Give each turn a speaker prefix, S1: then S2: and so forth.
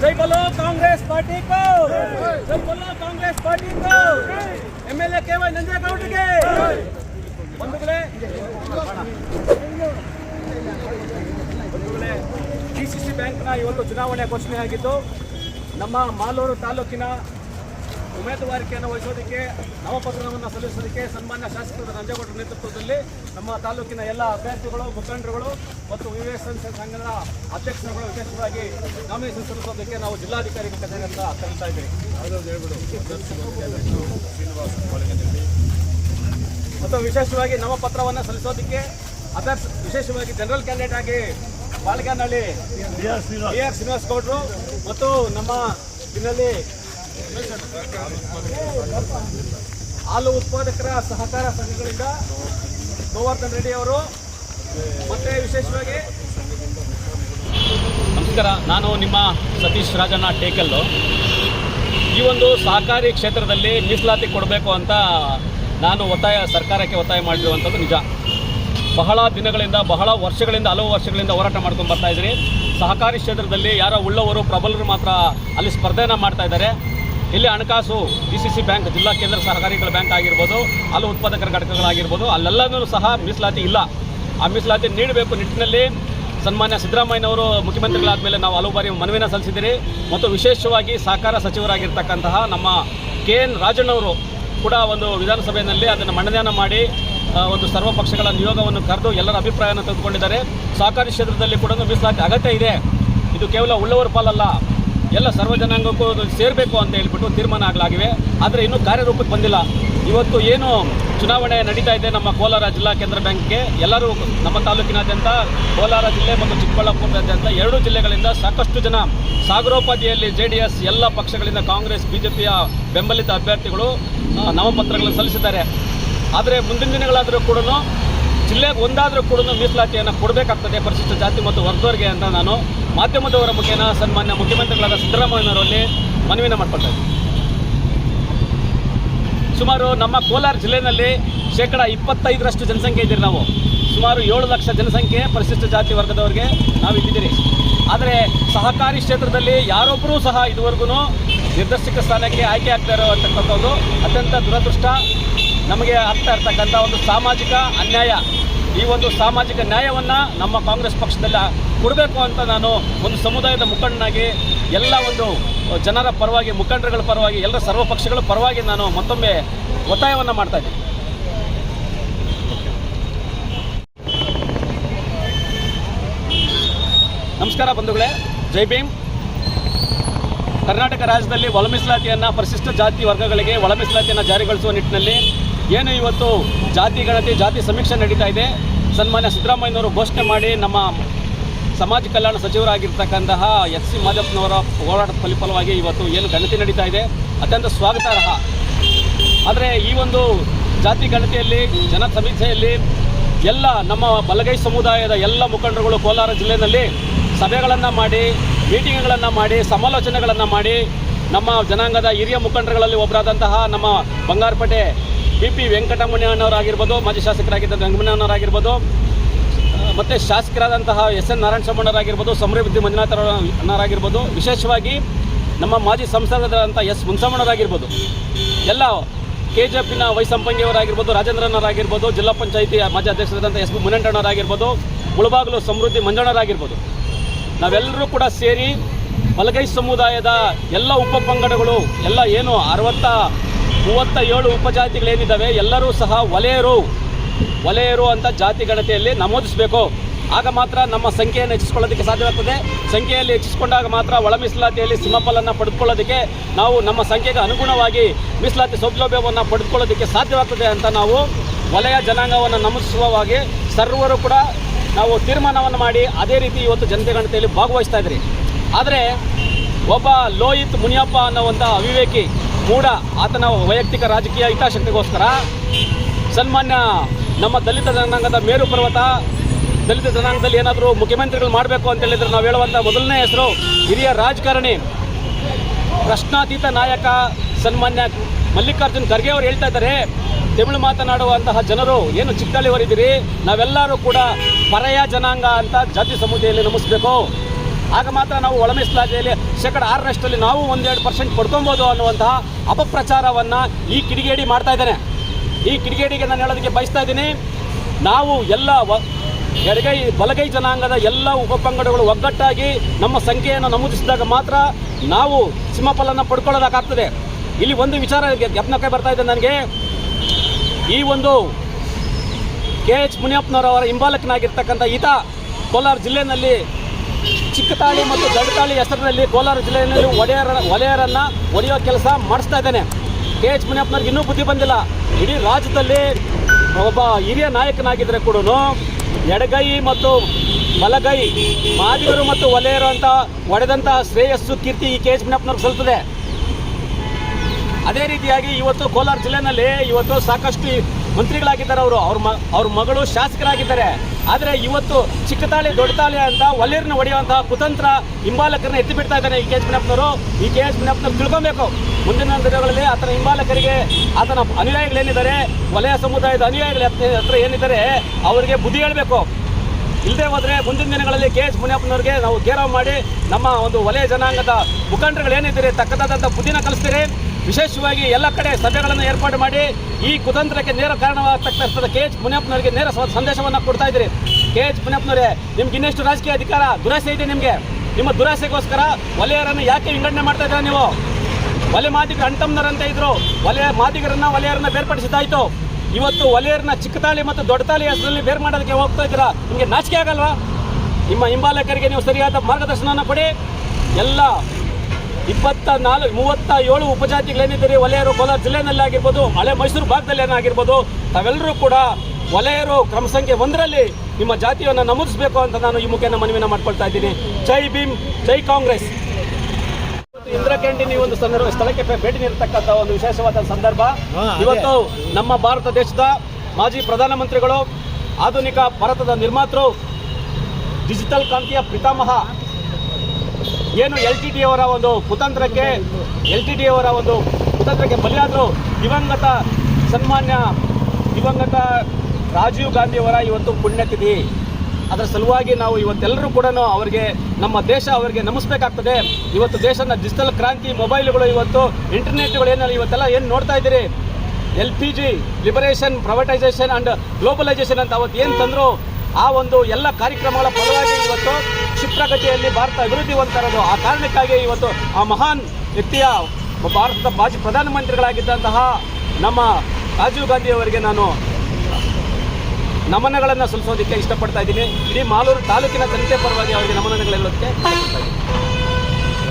S1: जय बोलो कांग्रेस पार्टी को जय ಕಾಂಗ್ರೆಸ್ कांग्रेस पार्टी को एमएलए के वाई ನಂಜೇಗೌಡ ಗೆ ಬಂಧುಗಳೇ ಬಂಧುಗಳೇ ಬ್ಯಾಂಕ್ನ ಇವತ್ತು ಚುನಾವಣೆ ಘೋಷಣೆ ಆಗಿದ್ದು ನಮ್ಮ ಮಾಲೂರು ತಾಲೂಕಿನ ಉಮೇದುವಾರಿಕೆಯನ್ನು ವಹಿಸೋದಕ್ಕೆ ನಾಮಪತ್ರವನ್ನು ಸಲ್ಲಿಸೋದಕ್ಕೆ ಸನ್ಮಾನ್ಯ ಶಾಸಕರ ನಂಜೇಗೌಡರ ನೇತೃತ್ವದಲ್ಲಿ ನಮ್ಮ ತಾಲೂಕಿನ ಎಲ್ಲ ಅಭ್ಯರ್ಥಿಗಳು ಮುಖಂಡರುಗಳು ಮತ್ತು ವಿವೇಕ ಸಂಘದ ಅಧ್ಯಕ್ಷರುಗಳು ವಿಶೇಷವಾಗಿ ನಾಮಿನೇಷನ್ ಸಲ್ಲಿಸೋದಕ್ಕೆ ನಾವು ಜಿಲ್ಲಾಧಿಕಾರಿ ಕಚೇರಿಯಿಂದ ಕರೀತಾ ಇದ್ದೀವಿ. ಮತ್ತು ವಿಶೇಷವಾಗಿ ನಾಮಪತ್ರವನ್ನು ಸಲ್ಲಿಸೋದಕ್ಕೆ ಅದರ್ಸ್ ವಿಶೇಷವಾಗಿ ಜನರಲ್ ಕ್ಯಾಂಡಿಡೇಟ್ ಆಗಿ ಬಾಳಗಾನಹಳ್ಳಿ ಬಿ ಆರ್ ಶ್ರೀನಿವಾಸ್. ಗೌಡರು ಮತ್ತು ನಮ್ಮ ಇದರಲ್ಲಿ ಹಾಲು ಉತ್ಪಾದಕರ ಸಹಕಾರ ಸಂಘಗಳಿಂದ ಗೋವರ್ಧನ್ ರೆಡ್ಡಿ ಅವರು, ಮತ್ತೆ ವಿಶೇಷವಾಗಿ ನಮಸ್ಕಾರ, ನಾನು ನಿಮ್ಮ ಸತೀಶ್ ರಾಜಣ್ಣ ಟೇಕಲ್ಲು. ಈ ಒಂದು ಸಹಕಾರಿ ಕ್ಷೇತ್ರದಲ್ಲಿ ಮೀಸಲಾತಿ ಕೊಡಬೇಕು ಅಂತ ನಾನು ಒತ್ತಾಯ, ಸರ್ಕಾರಕ್ಕೆ ಒತ್ತಾಯ ಮಾಡಿರುವಂಥದ್ದು ನಿಜ. ಬಹಳ ದಿನಗಳಿಂದ, ಬಹಳ ವರ್ಷಗಳಿಂದ, ಹಲವು ವರ್ಷಗಳಿಂದ ಹೋರಾಟ ಮಾಡ್ಕೊಂಡು ಬರ್ತಾ ಇದ್ದೀರಿ. ಸಹಕಾರಿ ಕ್ಷೇತ್ರದಲ್ಲಿ ಯಾರೋ ಉಳ್ಳವರು, ಪ್ರಬಲರು ಮಾತ್ರ ಅಲ್ಲಿ ಸ್ಪರ್ಧೆನ ಮಾಡ್ತಾ ಇದ್ದಾರೆ. ಇಲ್ಲಿ ಹಣಕಾಸು, ಡಿ ಸಿ ಸಿ ಬ್ಯಾಂಕ್, ಜಿಲ್ಲಾ ಕೇಂದ್ರ ಸಹಕಾರಿಗಳ ಬ್ಯಾಂಕ್ ಆಗಿರ್ಬೋದು, ಅಲ್ಲಿ ಉತ್ಪಾದಕರ ಘಟಕಗಳಾಗಿರ್ಬೋದು, ಅಲ್ಲೆಲ್ಲನೂ ಸಹ ಮೀಸಲಾತಿ ಇಲ್ಲ. ಆ ಮೀಸಲಾತಿ ನೀಡಬೇಕು ನಿಟ್ಟಿನಲ್ಲಿ ಸನ್ಮಾನ್ಯ ಸಿದ್ದರಾಮಯ್ಯನವರು ಮುಖ್ಯಮಂತ್ರಿಗಳಾದ ಮೇಲೆ ನಾವು ಹಲವು ಬಾರಿ ಮನವಿನ ಸಲ್ಲಿಸಿದ್ದೀರಿ. ಮತ್ತು ವಿಶೇಷವಾಗಿ ಸಹಕಾರ ಸಚಿವರಾಗಿರ್ತಕ್ಕಂತಹ ನಮ್ಮ ಕೆ ಎನ್ ರಾಜಣ್ಣವರು ಕೂಡ ಒಂದು ವಿಧಾನಸಭೆಯಲ್ಲಿ ಅದನ್ನು ಮನದಾನ ಮಾಡಿ ಒಂದು ಸರ್ವ ಪಕ್ಷಗಳ ನಿಯೋಗವನ್ನು ಕರೆದು ಎಲ್ಲರ ಅಭಿಪ್ರಾಯವನ್ನು ತೆಗೆದುಕೊಂಡಿದ್ದಾರೆ. ಸಹಕಾರಿ ಕ್ಷೇತ್ರದಲ್ಲಿ ಕೂಡ ಮೀಸಲಾತಿ ಅಗತ್ಯ ಇದೆ. ಇದು ಕೇವಲ ಉಳ್ಳವರ ಪಾಲಲ್ಲ. ಎಲ್ಲ ಸರ್ವ ಜನಾಂಗಕ್ಕೂ ಸೇರಬೇಕು ಅಂತ ಹೇಳ್ಬಿಟ್ಟು ತೀರ್ಮಾನ ಆಗಲಾಗಿವೆ. ಆದರೆ ಇನ್ನೂ ಕಾರ್ಯರೂಪಕ್ಕೆ ಬಂದಿಲ್ಲ. ಇವತ್ತು ಏನು ಚುನಾವಣೆ ನಡೀತಾ ಇದೆ ನಮ್ಮ ಕೋಲಾರ ಜಿಲ್ಲಾ ಕೇಂದ್ರ ಬ್ಯಾಂಕ್ಗೆ. ಎಲ್ಲರೂ ನಮ್ಮ ತಾಲೂಕಿನಾದ್ಯಂತ ಕೋಲಾರ ಜಿಲ್ಲೆ ಮತ್ತು ಚಿಕ್ಕಬಳ್ಳಾಪುರದಾದ್ಯಂತ ಎರಡು ಜಿಲ್ಲೆಗಳಿಂದ ಸಾಕಷ್ಟು ಜನ ಸಾಗರೋಪಾದಿಯಲ್ಲಿ ಜೆ ಡಿ ಎಸ್ ಎಲ್ಲ ಪಕ್ಷಗಳಿಂದ ಕಾಂಗ್ರೆಸ್, ಬಿಜೆಪಿಯ ಬೆಂಬಲಿತ ಅಭ್ಯರ್ಥಿಗಳು ನಾಮಪತ್ರಗಳನ್ನು ಸಲ್ಲಿಸಿದ್ದಾರೆ. ಆದರೆ ಮುಂದಿನ ದಿನಗಳಾದರೂ ಕೂಡ ಜಿಲ್ಲೆಗೆ ಒಂದಾದರೂ ಕೂಡ ಮೀಸಲಾತಿಯನ್ನು ಕೊಡಬೇಕಾಗ್ತದೆ ಪರಿಶಿಷ್ಟ ಜಾತಿ ಮತ್ತು ವರ್ಗದವರಿಗೆ ಅಂತ ನಾನು ಮಾಧ್ಯಮದವರ ಮುಖೇನ ಸನ್ಮಾನ್ಯ ಮುಖ್ಯಮಂತ್ರಿಗಳಾದ ಸಿದ್ದರಾಮಯ್ಯನವರಲ್ಲಿ ಮನವಿನ ಮಾಡಿಕೊಳ್ತಾ ಸುಮಾರು ನಮ್ಮ ಕೋಲಾರ ಜಿಲ್ಲೆಯಲ್ಲಿ ಶೇಕಡ ಇಪ್ಪತ್ತೈದರಷ್ಟು ಜನಸಂಖ್ಯೆ ಇದ್ದೀರಿ ನಾವು. ಸುಮಾರು ಏಳು ಲಕ್ಷ ಜನಸಂಖ್ಯೆ ಪರಿಶಿಷ್ಟ ಜಾತಿ ವರ್ಗದವರಿಗೆ ನಾವು ಇದ್ದಿದ್ದೀರಿ ಆದರೆ ಸಹಕಾರಿ ಕ್ಷೇತ್ರದಲ್ಲಿ ಯಾರೊಬ್ಬರೂ ಸಹ ಇದುವರೆಗೂ ನಿರ್ದೇಶಕ ಸ್ಥಾನಕ್ಕೆ ಆಯ್ಕೆ ಆಗ್ತಾ ಇರುವಂತಕ್ಕಂಥದ್ದು ಅತ್ಯಂತ ದುರದೃಷ್ಟ. ನಮಗೆ ಆಗ್ತಾ ಇರ್ತಕ್ಕಂಥ ಒಂದು ಸಾಮಾಜಿಕ ಅನ್ಯಾಯ. ಈ ಒಂದು ಸಾಮಾಜಿಕ ನ್ಯಾಯವನ್ನು ನಮ್ಮ ಕಾಂಗ್ರೆಸ್ ಪಕ್ಷದಲ್ಲಿ ಕೊಡಬೇಕು ಅಂತ ನಾನು ಒಂದು ಸಮುದಾಯದ ಮುಖಂಡನಾಗಿ, ಎಲ್ಲ ಒಂದು ಜನರ ಪರವಾಗಿ, ಮುಖಂಡರುಗಳ ಪರವಾಗಿ, ಎಲ್ಲ ಸರ್ವ ಪಕ್ಷಗಳ ಪರವಾಗಿ ನಾನು ಮತ್ತೊಮ್ಮೆ ಒತ್ತಾಯವನ್ನು ಮಾಡ್ತಾ ಇದ್ದೀನಿ. ನಮಸ್ಕಾರ ಬಂಧುಗಳೇ, ಜೈ ಭೀಮ್. ಕರ್ನಾಟಕ ರಾಜ್ಯದಲ್ಲಿ ಒಳ ಮೀಸಲಾತಿಯನ್ನು ಪರಿಶಿಷ್ಟ ಜಾತಿ ವರ್ಗಗಳಿಗೆ ಒಳ ಮೀಸಲಾತಿಯನ್ನು ಜಾರಿಗೊಳಿಸುವ ನಿಟ್ಟಿನಲ್ಲಿ ಏನು ಇವತ್ತು ಜಾತಿ ಗಣತಿ ಜಾತಿ ಸಮೀಕ್ಷೆ ನಡೀತಾ ಇದೆ? ಸನ್ಮಾನ್ಯ ಸಿದ್ದರಾಮಯ್ಯನವರು ಘೋಷಣೆ ಮಾಡಿ ನಮ್ಮ ಸಮಾಜ ಕಲ್ಯಾಣ ಸಚಿವರಾಗಿರ್ತಕ್ಕಂತಹ ಎಸ್ ಸಿ ಮಾದಪ್ಪನವರ ಹೋರಾಟದ ಫಲಿಫಲವಾಗಿ ಇವತ್ತು ಏನು ಗಣತಿ ನಡೀತಾ ಇದೆ? ಅತ್ಯಂತ ಸ್ವಾಗತಾರ್ಹ. ಆದರೆ ಈ ಒಂದು ಜಾತಿ ಗಣತಿಯಲ್ಲಿ ಜನ ಸಮೀಕ್ಷೆಯಲ್ಲಿ ಎಲ್ಲ ನಮ್ಮ ಬಲಗೈ ಸಮುದಾಯದ ಎಲ್ಲ ಮುಖಂಡರುಗಳು ಕೋಲಾರ ಜಿಲ್ಲೆಯಲ್ಲಿ ಸಭೆಗಳನ್ನು ಮಾಡಿ, ಮೀಟಿಂಗ್ಗಳನ್ನು ಮಾಡಿ, ಸಮಾಲೋಚನೆಗಳನ್ನು ಮಾಡಿ ನಮ್ಮ ಜನಾಂಗದ ಹಿರಿಯ ಮುಖಂಡರುಗಳಲ್ಲಿ ಒಬ್ಬರಾದಂತಹ ನಮ್ಮ ಬಂಗಾರಪೇಟೆ ಬಿ ಪಿ ವೆಂಕಟಮಣಿಯಣ್ಣವರಾಗಿರ್ಬೋದು ಮಾಜಿ ಶಾಸಕರಾಗಿದ್ದ ವೆಂಕಟಮಣ್ಣವರಾಗಿರ್ಬೋದು ಮತ್ತು ಶಾಸಕರಾದಂತಹ ಎಸ್ ಎನ್ ನಾರಾಯಣ ಸ್ವಾಮಣ್ಣವರಾಗಿರ್ಬೋದು ಸಮೃದ್ಧಿ ಮಂಜುನಾಥ ಅಣ್ಣವರಾಗಿರ್ಬೋದು ವಿಶೇಷವಾಗಿ ನಮ್ಮ ಮಾಜಿ ಸಂಸದರಾದಂಥ ಎಸ್ ಮುನ್ಸಮ್ಮಣ್ಣವರಾಗಿರ್ಬೋದು ಎಲ್ಲ ಕೆ ಜೆ ಪಿನ ವೈ ಸಂಪಂಗಿಯವರಾಗಿರ್ಬೋದು ರಾಜೇಂದ್ರನವರಾಗಿರ್ಬೋದು, ಜಿಲ್ಲಾ ಪಂಚಾಯಿತಿ ಮಾಜಿ ಅಧ್ಯಕ್ಷರಾದಂಥ ಎಸ್ ಬಿ ಮುನಂಟಣ್ಣವರಾಗಿರ್ಬೋದು ಮುಳಬಾಗಿಲು ಸಮೃದ್ಧಿ ಮಂಜಣ್ಣರಾಗಿರ್ಬೋದು, ನಾವೆಲ್ಲರೂ ಕೂಡ ಸೇರಿ ಮಲಗೈ ಸಮುದಾಯದ ಎಲ್ಲ ಉಪ ಪಂಗಡಗಳು, ಎಲ್ಲ ಏನು ಅರವತ್ತ ಮೂವತ್ತ ಏಳು ಉಪಜಾತಿಗಳೇನಿದ್ದಾವೆ, ಎಲ್ಲರೂ ಸಹ ವಲಯರು ವಲಯರು ಅಂತ ಜಾತಿ ಗಣತಿಯಲ್ಲಿ ನಮೂದಿಸಬೇಕು. ಆಗ ಮಾತ್ರ ನಮ್ಮ ಸಂಖ್ಯೆಯನ್ನು ಹೆಚ್ಚಿಸ್ಕೊಳ್ಳೋದಕ್ಕೆ ಸಾಧ್ಯವಾಗ್ತದೆ. ಸಂಖ್ಯೆಯಲ್ಲಿ ಹೆಚ್ಚಿಸಿಕೊಂಡಾಗ ಮಾತ್ರ ಒಳ ಮೀಸಲಾತಿಯಲ್ಲಿ ಸಿಂಹಫಲನ್ನು ಪಡೆದುಕೊಳ್ಳೋದಕ್ಕೆ ನಾವು ನಮ್ಮ ಸಂಖ್ಯೆಗೆ ಅನುಗುಣವಾಗಿ ಮೀಸಲಾತಿ ಸೌಲಭ್ಯವನ್ನು ಪಡೆದುಕೊಳ್ಳೋದಕ್ಕೆ ಸಾಧ್ಯವಾಗ್ತದೆ ಅಂತ ನಾವು ವಲಯ ಜನಾಂಗವನ್ನು ನಮೂದಿಸುವವಾಗಿ ಸರ್ವರು ಕೂಡ ನಾವು ತೀರ್ಮಾನವನ್ನು ಮಾಡಿ ಅದೇ ರೀತಿ ಇವತ್ತು ಜನತೆ ಗಣತಿಯಲ್ಲಿ ಭಾಗವಹಿಸ್ತಾ ಇದ್ರಿ. ಆದರೆ ಒಬ್ಬ ಲೋಹಿತ್ ಮುನಿಯಪ್ಪ ಅನ್ನೋವಂಥ ಅವಿವೇಕಿ ಮೂಢ ಆತನ ವೈಯಕ್ತಿಕ ರಾಜಕೀಯ ಹಿತಾಸಕ್ತಿಗೋಸ್ಕರ ಸನ್ಮಾನ್ಯ ನಮ್ಮ ದಲಿತ ಜನಾಂಗದ ಮೇರು ಪರ್ವತ, ದಲಿತ ಜನಾಂಗದಲ್ಲಿ ಏನಾದರೂ ಮುಖ್ಯಮಂತ್ರಿಗಳು ಮಾಡಬೇಕು ಅಂತ ಹೇಳಿದ್ರೆ ನಾವು ಹೇಳುವಂಥ ಮೊದಲನೇ ಹೆಸರು ಹಿರಿಯ ರಾಜಕಾರಣಿ, ಪ್ರಶ್ನಾತೀತ ನಾಯಕ ಸನ್ಮಾನ್ಯ ಮಲ್ಲಿಕಾರ್ಜುನ್ ಖರ್ಗೆ ಅವರು ಹೇಳ್ತಾ ಇದ್ದಾರೆ. ತಮಿಳು ಮಾತನಾಡುವಂತಹ ಜನರು, ಏನು ಚಿಕ್ಕಳ್ಳಿಯವರಿದ್ದೀರಿ ನಾವೆಲ್ಲರೂ ಕೂಡ ಪರಯ ಜನಾಂಗ ಅಂತ ಜಾತಿ ಸಮುದಾಯದಲ್ಲಿ ನಮಿಸ್ಬೇಕು. ಆಗ ಮಾತ್ರ ನಾವು ಒಳ ಶೇಕಡ ಆರರಷ್ಟರಲ್ಲಿ ನಾವು ಒಂದೆರಡು ಪರ್ಸೆಂಟ್ ಪಡ್ಕೊಬೋದು ಅನ್ನುವಂತಹ ಅಪಪ್ರಚಾರವನ್ನು ಈ ಕಿಡಿಗೇಡಿ ಮಾಡ್ತಾ ಇದ್ದಾನೆ. ಈ ಕಿಡಿಗೇಡಿಗೆ ನಾನು ಹೇಳೋದಕ್ಕೆ ಬಯಸ್ತಾ ಇದ್ದೀನಿ, ನಾವು ಎಲ್ಲ ಎಡಗೈ, ಬಲಗೈ ಜನಾಂಗದ ಎಲ್ಲ ಉಪಪಂಗಡಗಳು ಒಗ್ಗಟ್ಟಾಗಿ ನಮ್ಮ ಸಂಖ್ಯೆಯನ್ನು ನಮೂದಿಸಿದಾಗ ಮಾತ್ರ ನಾವು ಸಿಂಹಫಲನ ಪಡ್ಕೊಳ್ಳೋದಕ್ಕಾಗ್ತದೆ ಇಲ್ಲಿ ಒಂದು ವಿಚಾರ ಜ್ಞಾಪನಕ್ಕೆ ಬರ್ತಾ ಇದೆ ನನಗೆ. ಈ ಒಂದು ಕೆ ಎಚ್ ಮುನಿಯಪ್ಪನವರವರ ಹಿಂಬಾಲಕನಾಗಿರ್ತಕ್ಕಂಥ ಈತ ಕೋಲಾರ ಜಿಲ್ಲೆಯಲ್ಲಿ ಚಿಕ್ಕತಾಳಿ ಮತ್ತು ದೊಡ್ಡತಾಳಿ ಹೆಸರಿನಲ್ಲಿ ಕೋಲಾರ ಜಿಲ್ಲೆಯಲ್ಲಿ ಒಡೆಯರ ಒಲೆಯರನ್ನು ಒಡೆಯೋ ಕೆಲಸ ಮಾಡಿಸ್ತಾ ಇದ್ದಾನೆ. ಕೆ. ಎಚ್. ಮುನಿಯಪ್ಪನವ್ರಿಗೆ ಇನ್ನೂ ಬುದ್ಧಿ ಬಂದಿಲ್ಲ. ಇಡೀ ರಾಜ್ಯದಲ್ಲಿ ಒಬ್ಬ ಹಿರಿಯ ನಾಯಕನಾಗಿದ್ದರೆ ಕೂಡ ಎಡಗೈ ಮತ್ತು ಬಲಗೈ ಮಾದಿಗರು ಮತ್ತು ಒಲೆಯರು ಅಂತ ಒಡೆದಂತಹ ಶ್ರೇಯಸ್ಸು ಕೀರ್ತಿ ಈ ಕೆ. ಎಚ್. ಮುನಿಯಪ್ಪನವ್ರಿಗೆ ಸಲ್ತದೆ ಅದೇ ರೀತಿಯಾಗಿ ಇವತ್ತು ಕೋಲಾರ ಜಿಲ್ಲೆನಲ್ಲಿ ಇವತ್ತು ಸಾಕಷ್ಟು ಮಂತ್ರಿಗಳಾಗಿದ್ದಾರೆ ಅವರು. ಅವ್ರ ಮ ಅವ್ರ ಮಗಳು ಶಾಸಕರಾಗಿದ್ದಾರೆ. ಆದರೆ ಇವತ್ತು ಚಿಕ್ಕತಾಳಿ, ದೊಡ್ಡತಾಳಿ ಅಂತ ಒಲೆಯರನ್ನ ಹೊಡೆಯುವಂತಹ ಕುತಂತ್ರ ಹಿಂಬಾಲಕರನ್ನ ಎತ್ತಿ ಬಿಡ್ತಾ ಈ ಕೆ ಎಸ್ ಮುನಿಯಪ್ಪನವರು ಈ ಕೆ ಎಸ್ ಮುನಿಯಪ್ಪನವ್ರು ತಿಳ್ಕೊಬೇಕು. ಮುಂದಿನ ದಿನಗಳಲ್ಲಿ ಆತನ ಹಿಂಬಾಲಕರಿಗೆ ಆತನ ಅನುಯಾಯಿಗಳೇನಿದ್ದಾರೆ, ವಲಯ ಸಮುದಾಯದ ಅನುಯಾಯಿಗಳ ಹತ್ರ ಏನಿದ್ದಾರೆ, ಅವರಿಗೆ ಬುದ್ಧಿ ಹೇಳಬೇಕು. ಇಲ್ಲದೆ ಹೋದರೆ ಮುಂದಿನ ದಿನಗಳಲ್ಲಿ ಕೆ ಎಸ್ ಮುನಿಯಪ್ಪನವ್ರಿಗೆ ನಾವು ಗೇರವ್ ಮಾಡಿ ನಮ್ಮ ಒಂದು ವಲಯ ಜನಾಂಗದ ಮುಖಂಡರುಗಳೇನಿದ್ದೀರಿ ತಕ್ಕದಾದಂಥ ಬುದ್ಧಿನ ಕಲಿಸ್ತೀರಿ. ವಿಶೇಷವಾಗಿ ಎಲ್ಲ ಕಡೆ ಸಭೆಗಳನ್ನು ಏರ್ಪಾಡು ಮಾಡಿ ಈ ಕುತಂತ್ರಕ್ಕೆ ನೇರ ಕಾರಣವಾಗತಕ್ಕಂಥ ಕೆ ಎಚ್ ಮುನಿಯಪ್ಪನವರಿಗೆ ನೇರ ಸಂದೇಶವನ್ನು ಕೊಡ್ತಾ ಇದ್ದೀರಿ ಕೆ ಎಚ್ ಮುನಿಯಪ್ಪನವರೇ ನಿಮ್ಗೆ ಇನ್ನೆಷ್ಟು ರಾಜಕೀಯ ಅಧಿಕಾರ ದುರಾಸೆ ಇದೆ ನಿಮಗೆ? ನಿಮ್ಮ ದುರಾಸೆಗೋಸ್ಕರ ವಲಯರನ್ನು ಯಾಕೆ ವಿಂಗಡಣೆ ಮಾಡ್ತಾ ಇದ್ದೀರಾ ನೀವು? ಒಲೆ ಮಾದಿಗ ಅಂತ ಇದ್ರು. ಒಲೆಯ ಮಾದಿಗರನ್ನ ವಲಯರನ್ನ ಬೇರ್ಪಡಿಸಿದ್ದಾಯ್ತು. ಇವತ್ತು ವಲಯರನ್ನ ಚಿಕ್ಕತಾಳಿ ಮತ್ತು ದೊಡ್ಡತಾಳಿ ಹೆಸರಲ್ಲಿ ಬೇರ್ ಮಾಡೋದಕ್ಕೆ ಹೋಗ್ತಾ ಇದ್ದೀರಾ? ನಿಮಗೆ ನಾಚಿಕೆ ಆಗಲ್ವಾ? ನಿಮ್ಮ ಹಿಂಬಾಲಕರಿಗೆ ನೀವು ಸರಿಯಾದ ಮಾರ್ಗದರ್ಶನವನ್ನು ಕೊಡಿ. ಎಲ್ಲ ಇಪ್ಪತ್ತ ನಾಲ್ಕು ಮೂವತ್ತ ಏಳು ಉಪಜಾತಿಗಳೇನಿದ್ದೀರಿ ವಲಯರು ಕೋಲಾರ ಜಿಲ್ಲೆಯಲ್ಲಿ ಆಗಿರ್ಬೋದು ಹಳೆ ಮೈಸೂರು ಭಾಗದಲ್ಲಿ ಏನಾಗಿರ್ಬೋದು ತಾವೆಲ್ಲರೂ ಕೂಡ ವಲಯರು ಕ್ರಮ ಸಂಖ್ಯೆ ಒಂದರಲ್ಲಿ ನಿಮ್ಮ ಜಾತಿಯನ್ನು ನಮೂದಿಸಬೇಕು ಅಂತ ನಾನು ಈ ಮುಖೇನ ಮನವಿನ ಮಾಡ್ಕೊಳ್ತಾ ಇದ್ದೀನಿ. ಜೈ ಭೀಮ್ ಜೈ ಕಾಂಗ್ರೆಸ್. ಇಂದಿರಾ ಕ್ಯಾಂಟೀನ್ ಈ ಒಂದು ಸಂದರ್ಭ ಸ್ಥಳಕ್ಕೆ ಭೇಟಿ ನೀಡತಕ್ಕಂಥ ಒಂದು ವಿಶೇಷವಾದ ಸಂದರ್ಭ. ಇವತ್ತು ನಮ್ಮ ಭಾರತ ದೇಶದ ಮಾಜಿ ಪ್ರಧಾನಮಂತ್ರಿಗಳು ಆಧುನಿಕ ಭಾರತದ ನಿರ್ಮಾತೃ ಡಿಜಿಟಲ್ ಕ್ರಾಂತಿಯ ಪಿತಾಮಹ ಏನು ಎಲ್ ಟಿ ಟಿ ಅವರ ಒಂದು ಕುತಂತ್ರಕ್ಕೆ ಎಲ್ ಟಿ ಟಿ ಅವರ ಒಂದು ಕುತಂತ್ರಕ್ಕೆ ಬಲಿಯಾದರು, ದಿವಂಗತ ಸನ್ಮಾನ್ಯ ದಿವಂಗತ ರಾಜೀವ್ ಗಾಂಧಿಯವರ ಇವತ್ತು ಪುಣ್ಯತಿಥಿ. ಅದರ ಸಲುವಾಗಿ ನಾವು ಇವತ್ತೆಲ್ಲರೂ ಕೂಡ ಅವರಿಗೆ, ನಮ್ಮ ದೇಶ ಅವರಿಗೆ ನಮಿಸ್ಬೇಕಾಗ್ತದೆ. ಇವತ್ತು ದೇಶದ ಡಿಜಿಟಲ್ ಕ್ರಾಂತಿ, ಮೊಬೈಲ್ಗಳು ಇವತ್ತು, ಇಂಟರ್ನೆಟ್ಗಳು ಏನಲ್ಲ ಇವತ್ತೆಲ್ಲ ಏನು ನೋಡ್ತಾ ಇದ್ದೀರಿ? L P G liberation privatisation and globalisation ಅಂತ ಅವತ್ತು ಏನು ತಂದರೂ? ಆ ಒಂದು ಎಲ್ಲ ಕಾರ್ಯಕ್ರಮಗಳ ಫಲವಾಗಿ ಇವತ್ತು ಕ್ಷಿಪ್ರಗತಿಯಲ್ಲಿ ಭಾರತ ಅಭಿವೃದ್ಧಿ ಹೊಂದ್ತಾರದು ಆ ಕಾರಣಕ್ಕಾಗಿ ಇವತ್ತು ಆ ಮಹಾನ್ ವ್ಯಕ್ತಿಯ ಭಾರತದ ಮಾಜಿ ಪ್ರಧಾನಮಂತ್ರಿಗಳಾಗಿದ್ದಂತಹ ನಮ್ಮ ರಾಜೀವ್ ಗಾಂಧಿ ಅವರಿಗೆ ನಾನು ನಮನಗಳನ್ನು ಸಲ್ಲಿಸೋದಕ್ಕೆ ಇಷ್ಟಪಡ್ತಾ ಇದ್ದೀನಿ. ಇಡೀ ಮಾಲೂರು ತಾಲೂಕಿನ ಜನತೆ ಪರವಾಗಿ ಅವರಿಗೆ ನಮನಗಳು ಹೇಳೋದಕ್ಕೆ ಇಷ್ಟಪಡ್ತಾ ಇದ್ದೀನಿ.